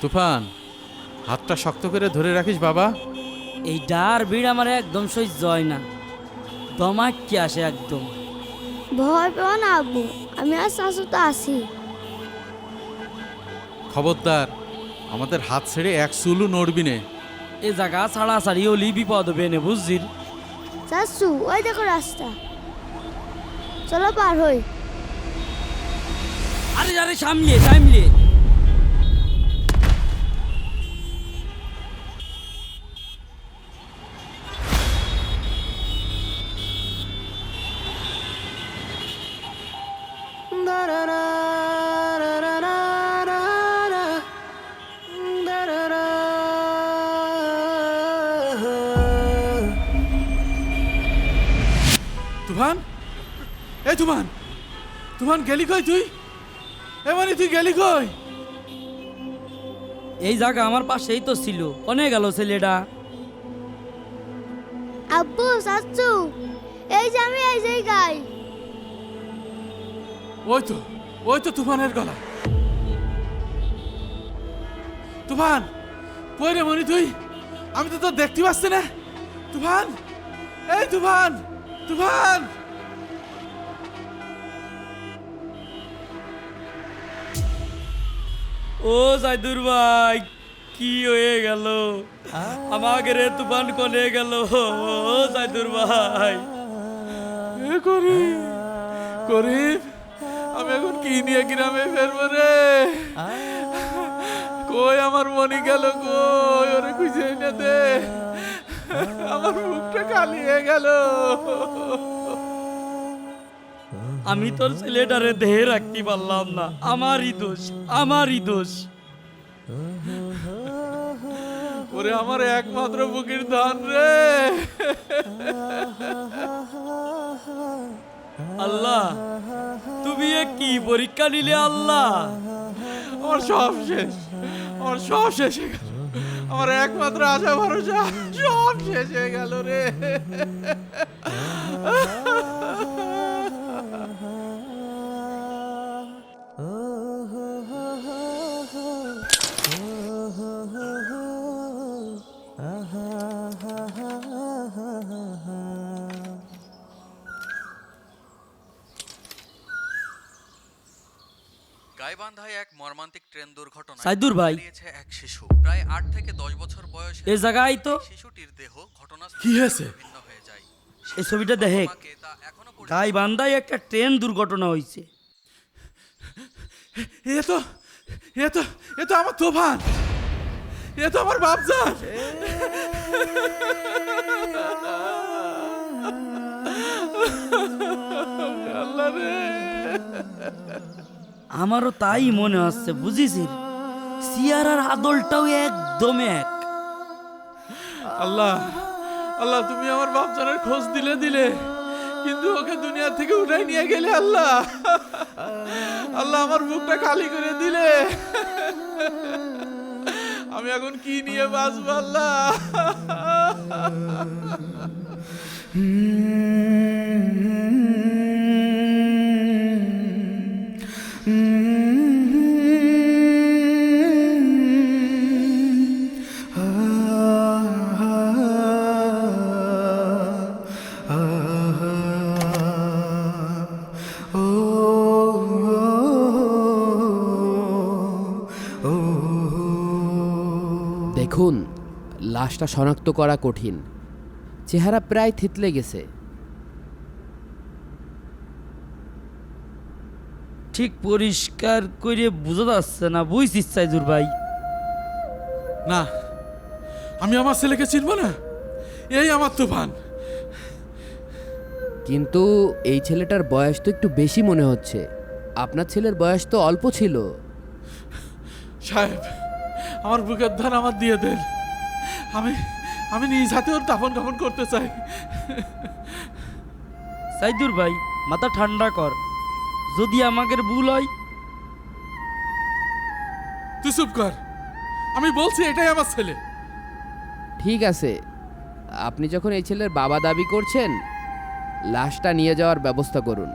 তুফান হাতটা শক্ত করে ধরে রাখিস বাবা। এই ডার ভিড় আমার একদম সহ্য হয় না। দমাক কি আসে একদম। ভয় পেও না আব্বু আমি আর শাশু তো আছি। খবরদার আমাদের হাত ছেড়ে এক চুলু নড়বি নে। এ জায়গা ছাড়া ছাড়ি হলি বিপদ হবে নে বুঝছিস? শাশু ওই দেখো রাস্তা। চলো পার হই। আরে আরে সামলে সামলে এই তুফান তুফান গেলি কই তুই? এ মানে তুই গেলি কই? এই জায়গা আমার পাশেই তো ছিল। অনেক গেল ছেলেটা? আব্বু শাশু এই যে আমি এই জায়গায়। ওই তো ওই তো তুফানের গলা। তুফান কই রে মনি তুই? আমি তো তোর দেখতে পাচ্ছি না। তুফান এই তুফান তুফান। ও সাইদুর ভাই, কি হয়ে গেল? আমাকে রে তুফান কোনে গেল? ও সাইদুর ভাই। এ করিম আমি এখন কি নিয়ে গ্রামে ফেরবো রে? কই আমার মনি গেল কই? ওরে খুঁজে এনে আমার মুখটা খালি হয়ে গেল। আমি তোর ছেলেটারে দেহে রাখতে পারলাম না। আমারই দোষ আমারই দোষ। ওরে আমার একমাত্র বুকের ধান রে। আল্লাহ, তুমি কি পরীক্ষা নিলে আল্লাহ? আমার সব শেষ, আমার সব শেষ হয়ে গেল। আমার একমাত্র আশা ভরসা, সব শেষ হয়ে গেল রে। গাইবান্ধায় এক মর্মান্তিক ট্রেন দুর্ঘটনায় সাইদুর ভাই। হারিয়েছে এক শিশু। প্রায় আট থেকে দশ বছর বয়সে এ জায়গায় তো শিশুটির দেহ ঘটনাস্থলে কি হয়েছে? ভিন্ন হয়ে যায়। এই ছবিটা দেখে। মাকে এখনও গাই বান্ধায় একটা ট্রেন দুর্ঘটনা হয়েছে। এ তো এ তো এ তো আমার তোফান। এ তো আমার বাপজান। আল্লাহ রে। আমারও তাই মনে হচ্ছে বুঝিস সিয়ার আর আদলটাও একদম এক। আল্লাহ আল্লাহ, তুমি আমার বাপজানের খোঁজ দিলে দিলে, কিন্তু ওকে দুনিয়া থেকে উঠাই নিয়ে গেলে আল্লাহ। আল্লাহ, আমার বুকটা খালি করে দিলে। আমি এখন কি নিয়ে বাঁচবো আল্লাহ? লাশটা শনাক্ত করা কঠিন। চেহারা প্রায় থিতলে গেছে। ঠিক পরিষ্কার করে বোঝা যাচ্ছে না। বুঝছিস সাইদুর ভাই। না আমি আমার ছেলেকে চিনবো না। এই আমার তুফান। কিন্তু এই ছেলেটার বয়স তো একটু বেশি মনে হচ্ছে। আপনার ছেলের বয়স তো অল্প ছিল। সাহেব আমার বুকের ধান আমার দিয়ে দেন। আমি আমি নিজ হাতে ওর দাফন কাফন করতে চাই। সাইদুর ভাই মাথা ঠান্ডা কর। যদি আমাদের ভুল হয়। তুই চুপ কর। আমি বলছি এটাই আমার ছেলে। ঠিক আছে। আপনি যখন এই ছেলের বাবা দাবি করছেন লাশটা নিয়ে যাওয়ার ব্যবস্থা করুন।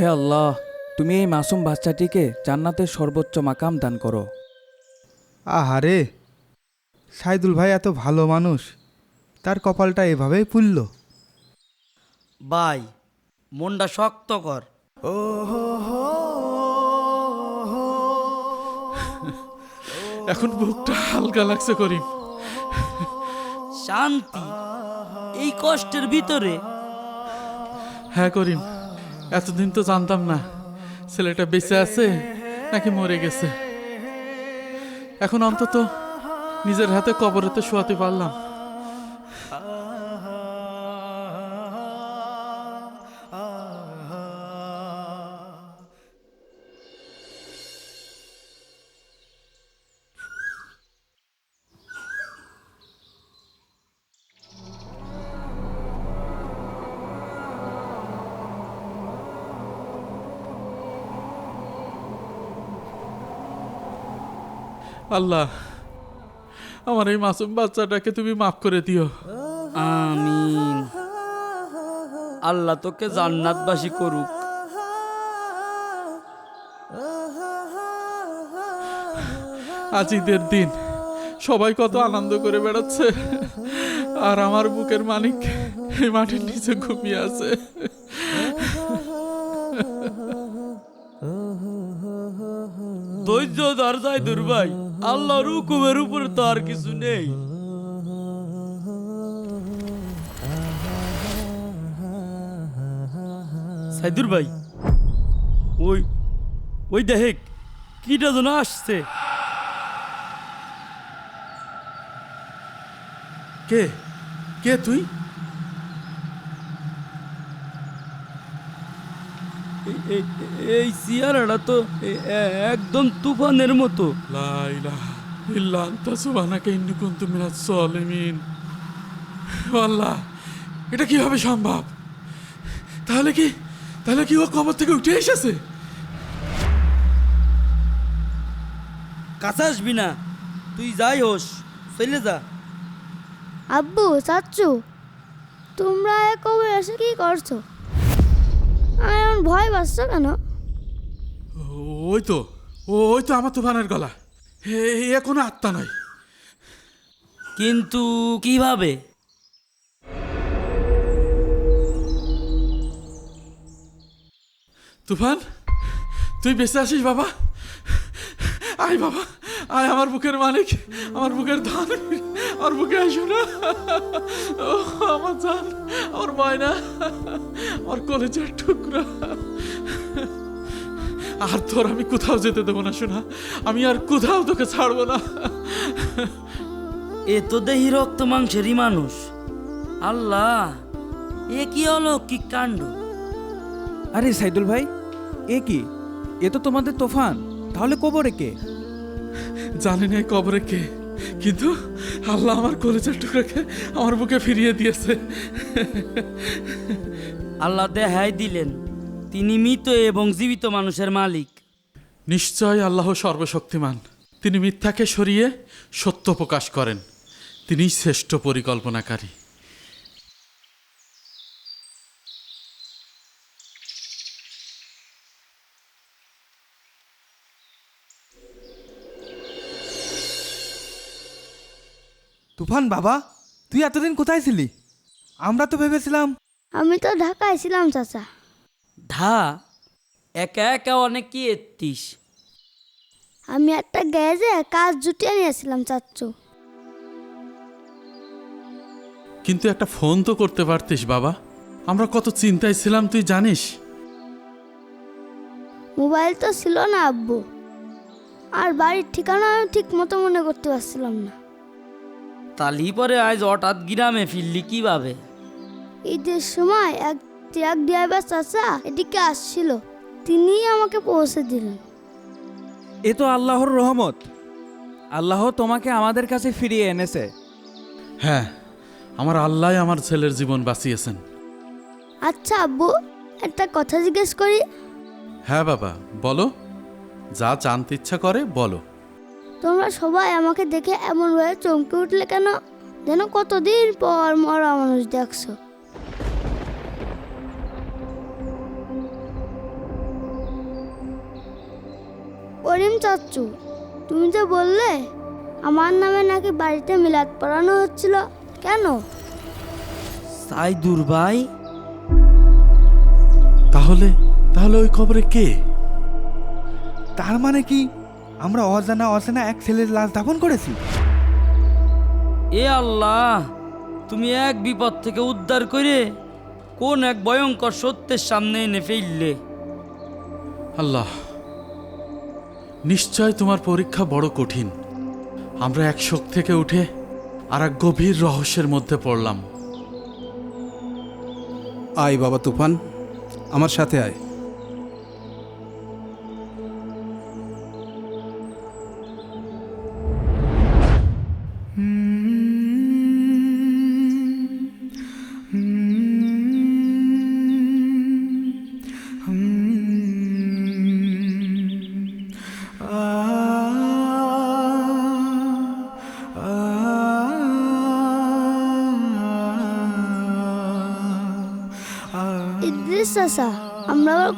হে আল্লাহ তুমি এই মাসুম বাচ্চাটিকে জান্নাতের সর্বোচ্চ মাকাম দান করো। আহারে সাইদুল ভাই এত ভালো মানুষ তার কপালটা এভাবেই পুলল ভাই মনটা শক্ত কর। এখন বুকটা হালকা লাগছে করিম। শান্তি এই কষ্টের ভিতরে। হ্যাঁ করিম। এতদিন তো জানতাম না, ছেলেটা বেঁচে আছে নাকি মরে গেছে। এখন অন্তত নিজের হাতে কবরেতে শোয়াতে পারলাম। আল্লাহ আমার এই মাসুম বাচ্চাটাকে তুমি মাফ করে দিও। আমিন। আল্লাহ তোকে জান্নাতবাসী করুক। আজ ঈদের দিন সবাই কত আনন্দ করে বেড়াচ্ছে। আর আমার বুকের মানিক এই মাটির নিচে ঘুমিয়ে আছে। ধৈর্য দরজায় যায় দুর্ভাই আল্লাহর হুকুমের উপরে তো আর কিছু নেই। সাইদুর ভাই, ওই ওই দেখ কিটা যেন আসছে। কে? কে তুই? এই- চেয়ারাটা তো একদম তুফানের মতো। লা ইলাহা ইল্লা আনতা সুবহানাকা ইন্নী কুনতু মিনাজ জালিমিন আল্লাহ এটা কীভাবে সম্ভব? তাহলে কি তাহলে কি ও কবর থেকে উঠে এসেছে? কাছে আসবি না তুই যাই হোস চলে যা। আব্বু চাচ্চু তোমরা কবে এসে কি করছ? এমন ভয় পাচ্ছ কেন? ওই তো ওই তো আমার তুফানের গলা। এ এ কোনো আত্মা নয় কিন্তু কীভাবে? তুফান তুই বেঁচে আসিস বাবা? আয় বাবা আয় আমার বুকের মালিক আমার বুকের ধন। আমার বুকে আসো না। আমার জান আমার ময়না আমার কলেজের টুকরা। আর তোর আমি কোথাও যেতে দেবো না শোনা আমি আর কোথাও তোকে ছাড়বো না। এ তো দেহি রক্ত মাংসেরই মানুষ। আল্লাহ এ কি অলৌকিক কাণ্ড? আরে সাইদুল ভাই এ কি? এ তো তোমাদের তোফান। তাহলে কবরে কে? জানি না কবরে কে। কিন্তু আল্লাহ আমার কলেজের টুকরাকে আমার বুকে ফিরিয়ে দিয়েছে। আল্লাহ দেহাই দিলেন তিনি মৃত এবং জীবিত মানুষের মালিক। নিশ্চয় আল্লাহ সর্বশক্তিমান। তিনি মিথ্যাকে সরিয়ে সত্য প্রকাশ করেন। তিনি শ্রেষ্ঠ পরিকল্পনাকারী। তুফান বাবা তুই এতদিন কোথায় ছিলি? আমরা তো ভেবেছিলাম আমি তো ঢাকায় ছিলাম চাচা। ধা একা একা অনেক কি এত্তিস আমি একটা গ্যাজে কাজ জুটিয়ে নিয়েছিলাম চাচ্চু কিন্তু একটা ফোন তো করতে পারতিস বাবা। আমরা কত চিন্তায় ছিলাম তুই জানিস? মোবাইল তো ছিল না আব্বু। আর বাড়ির ঠিকানা আমি ঠিক মতো মনে করতে পারছিলাম না। তালি পরে আজ হঠাৎ গ্রামে ফিরলি কীভাবে? ঈদের সময় এক ট্রাক ড্রাইভার চাচা এদিকে আসছিল। তিনিই আমাকে পৌঁছে দিলেন। এ তো আল্লাহর রহমত। আল্লাহ তোমাকে আমাদের কাছে ফিরিয়ে এনেছে। হ্যাঁ আমার আল্লাহ আমার ছেলের জীবন বাঁচিয়েছেন। আচ্ছা আব্বু একটা কথা জিজ্ঞেস করি। হ্যাঁ বাবা বলো। যা জানতে ইচ্ছা করে বলো। তোমরা সবাই আমাকে দেখে এমনভাবে চমকে উঠলে কেন? যেন কতদিন পর মরা মানুষ দেখছ। করিম চাচ্চু, তুমি যে বললে আমার নামে নাকি বাড়িতে মিলাদ পড়ানো হচ্ছিল, কেন? সাইদুর ভাই? তাহলে তাহলে ওই খবরে কে? তার মানে কি আমরা অজানা অজানা এক ছেলের লাশ দাফন করেছি। এ আল্লাহ তুমি এক বিপদ থেকে উদ্ধার করে কোন এক ভয়ঙ্কর সত্যের সামনে এনে ফেললে। আল্লাহ নিশ্চয় তোমার পরীক্ষা বড় কঠিন। আমরা এক শোক থেকে উঠে আর এক গভীর রহস্যের মধ্যে পড়লাম। আয় বাবা তুফান আমার সাথে আয়।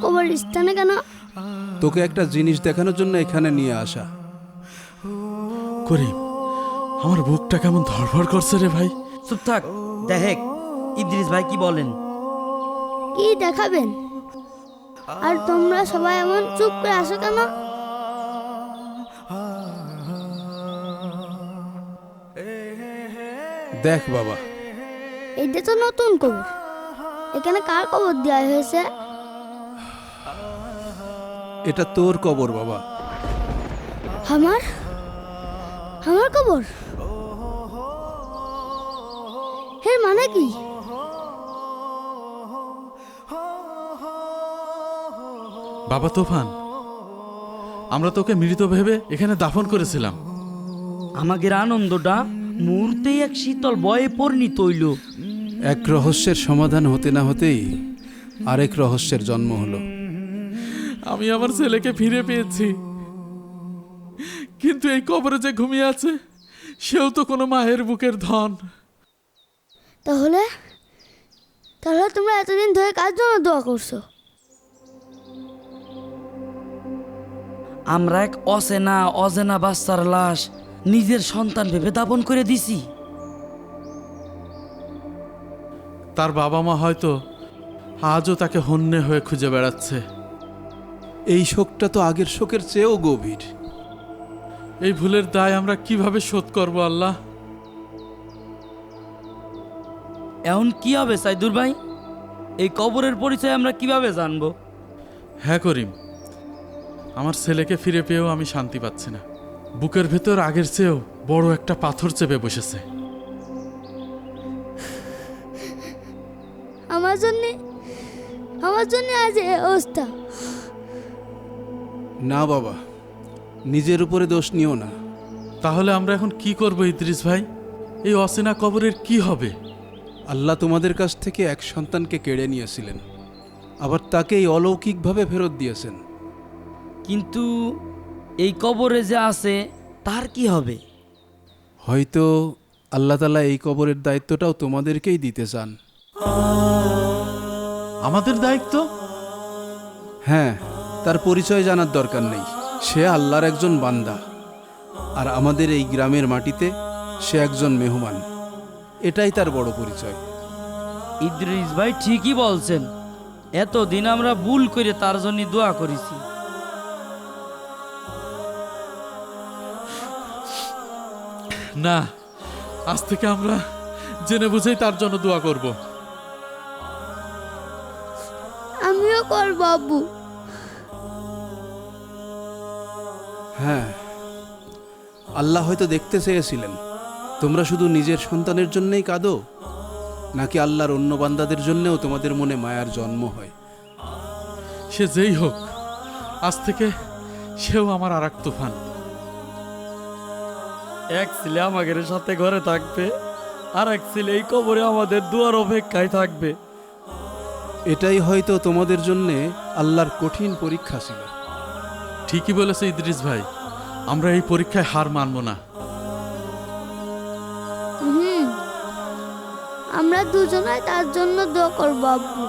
আমরা কবর স্থানে কেন? তোকে একটা জিনিস দেখানোর জন্য এখানে নিয়ে আসা। করিম আমার বুকটা কেমন ধড়ফড় করছে রে ভাই। চুপ থাক দেখ ইদ্রিস ভাই কি বলেন? কি দেখাবেন? আর তোমরা সবাই এমন চুপ করে আসো কেন? দেখ বাবা। এইটা তো নতুন কবর। এখানে কার কবর দেওয়া হয়েছে? এটা তোর কবর বাবা। আমার? আমার কবর? এর মানে কি? বাবা তোফান আমরা তোকে মৃত ভেবে এখানে দাফন করেছিলাম। আমাদের আনন্দটা মুহূর্তেই এক শীতল বয়ে পরিণত হইল। এক রহস্যের সমাধান হতে না হতেই আরেক রহস্যের জন্ম হলো। আমি আমার ছেলেকে ফিরে পেয়েছি। কিন্তু এই কবরে যে ঘুমিয়ে আছে সেও তো কোনো মায়ের বুকের ধন। তাহলে? তাহলে তোমরা এতদিন ধরে কার জন্য দোয়া করছ? আমরা এক অচেনা অজেনা বাচ্চার লাশ নিজের সন্তান ভেবে দাপন করে দিছি। তার বাবা মা হয়তো আজও তাকে হন্যে হয়ে খুঁজে বেড়াচ্ছে। এই শোকটা তো আগের শোকের চেয়েও গভীর। এই ভুলের দায় আমরা কীভাবে শোধ করব আল্লাহ? এখন কি হবে সাইদুর ভাই? এই কবরের পরিচয় আমরা কীভাবে জানব? হ্যাঁ করিম। আমার ছেলেকে ফিরে পেয়েও আমি শান্তি পাচ্ছি না। বুকের ভেতর আগের চেয়েও বড় একটা পাথর চেপে বসেছে। আমার জন্যে আমার জন্য আজ এই অবস্থা। না বাবা নিজের উপরে দোষ নিও না। তাহলে আমরা এখন কি করব ইদ্রিস ভাই? এই অচেনা কবরের কি হবে? আল্লাহ তোমাদের কাছ থেকে এক সন্তানকে কেড়ে নিয়েছিলেন আবার তাকে এই অলৌকিকভাবে ফেরত দিয়েছেন। কিন্তু এই কবরে যে আছে তার কি হবে? হয়তো আল্লাহ তালা এই কবরের দায়িত্বটাও তোমাদেরকেই দিতে চান। আমাদের দায়িত্ব? হ্যাঁ তার পরিচয় জানার দরকার নেই। সে আল্লাহর একজন বান্দা। আর আমাদের এই গ্রামের মাটিতে সে একজন মেহমান। এটাই তার বড় পরিচয়। ইদ্রিস ভাই ঠিকই বলছেন। এতদিন আমরা ভুল করে তার জন্য দোয়া করেছি। না আজ থেকে আমরা জেনে বুঝেই তার জন্য দোয়া করব। আমিও করব আব্বু। হ্যাঁ। আল্লাহ হয়তো দেখতে চেয়েছিলেন। তোমরা শুধু নিজের সন্তানের জন্যই কাঁদো? নাকি আল্লাহর অন্য বান্দাদের জন্যেও তোমাদের মনে মায়ার জন্ম হয়? সে যেই হোক আজ থেকে সেও আমার আর এক তুফান। এক ছেলে আমাদের সাথে ঘরে থাকবে আর এক ছেলে এই কবরে আমাদের দুয়ার অপেক্ষায় থাকবে। এটাই হয়তো তোমাদের জন্যে আল্লাহর কঠিন পরীক্ষা ছিল। ঠিকই বলেছে ইদ্রিস ভাই, আমরা এই পরীক্ষায় হার মানব না। হুম, আমরা দুজনে তার জন্য দোয়া করব আব্বু।